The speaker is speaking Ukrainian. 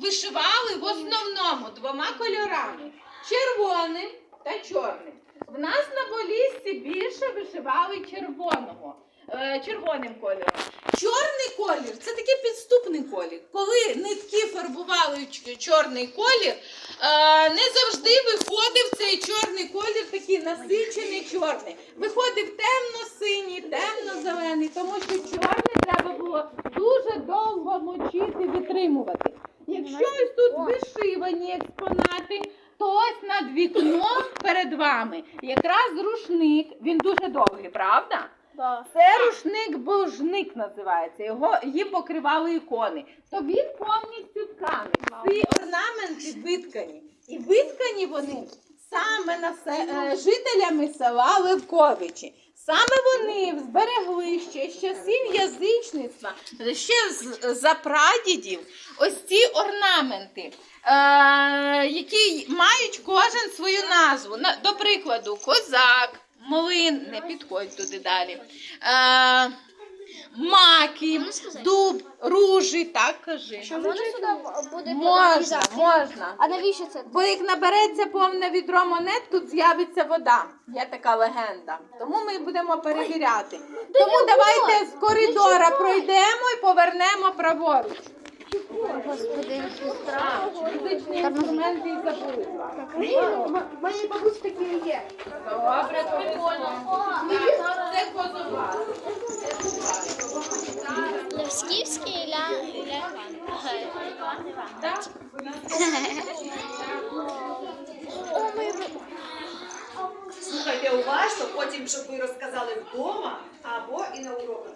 вишивали в основному двома кольорами червоним та чорним. В нас на Поліссі більше вишивали червоного, е, червоним кольором. Чорний колір це такий підступний колір. Коли нитки фарбували чорний колір, е, не завжди виходив цей чорний колір, такий насичений чорний. Виходив темно-синій, темно-зелений, тому що чорний над вікном перед вами якраз рушник, він дуже довгий, правда? Да. Це рушник божник називається. Його їм покривали ікони. То він повністю тканий. Ці орнаменти виткані. І виткані вони саме на се- е, жителями села Левковичі. Саме вони зберегли ще з часів язичництва, ще з за прадідів, ось ці орнаменти, е, які мають кожен свою назву. До прикладу, козак, млин, не підходь туди далі. Е, маки, дуб, ружі, так кажи. А можна сюди буде Можна, можна. А навіщо це? Бо як набереться повне відро монет, тут з'явиться вода. Є така легенда. Тому ми будемо перевіряти. Тому давайте з коридора пройдемо і повернемо праворуч. Господи, Фізичні інструменти і забули. Моїй бабусі такі є. Добре, прикольно. Слухайте уважно, потім, щоб ви розказали вдома або і на уроках.